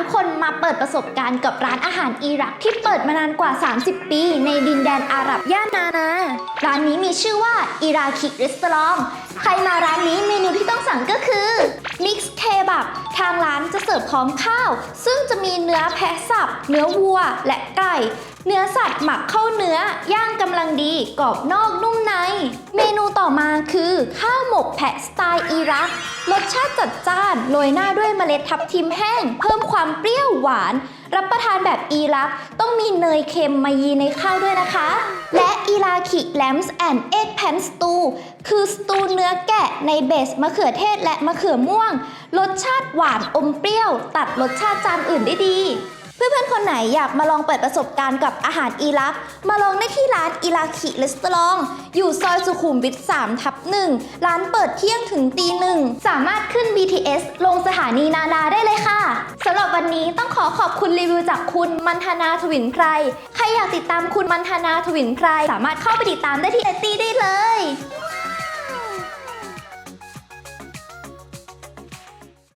ทุกคนมาเปิดประสบการณ์กับร้านอาหารอิรักที่เปิดมานานกว่า 30 ปี ในดินแดนอาหรับย่านนานา ร้านนี้มีชื่อว่าอิราคิรีสตอรองใครมาร้านนี้เมนูที่ต้องสั่งก็คือมิกซ์เคบับทางร้านจะเสิร์ฟพร้อมข้าว ซึ่งจะมีเนื้อแพะสับ เนื้อวัว และไก่ เนื้อสัตว์หมักเข้าเนื้อย่างกำลังดีกรอบนอกนุ่มใน คือข้าวหมกแพะสไตล์อิรัก รสชาติจัดจ้านโรยหน้าด้วยเมล็ดทับทิมแห้ง เพิ่มความเปรี้ยวหวาน รับประทานแบบอิรัก ต้องมีเนยเค็มมายีในข้าวด้วยนะคะ และอิราคิแลมส์แอนด์เอ็กแพนสตูคือสตูเนื้อแกะในเบสมะเขือเทศและมะเขือม่วง รสชาติหวานอมเปรี้ยว ตัดรสชาติจานอื่นได้ดี เพื่อนๆ คนไหนอยากมาลองเปิดประสบการณ์กับอาหารอิรัก มาลองได้ที่ร้านอิราคิรีสตอรอง อยู่ซอยสุขุมวิท3ทับหนึ่งร้านเปิดเที่ยงถึงตีหนึ่ง สามารถขึ้น BTS ลงสถานีนานาได้เลยค่ะ สำหรับวันนี้ต้องขอขอบคุณรีวิวจากคุณมันธนาทวินไพร ใครอยากติดตามคุณมันธนาทวินไพร สามารถเข้าไปติดตามได้ที่ไอตีได้เลย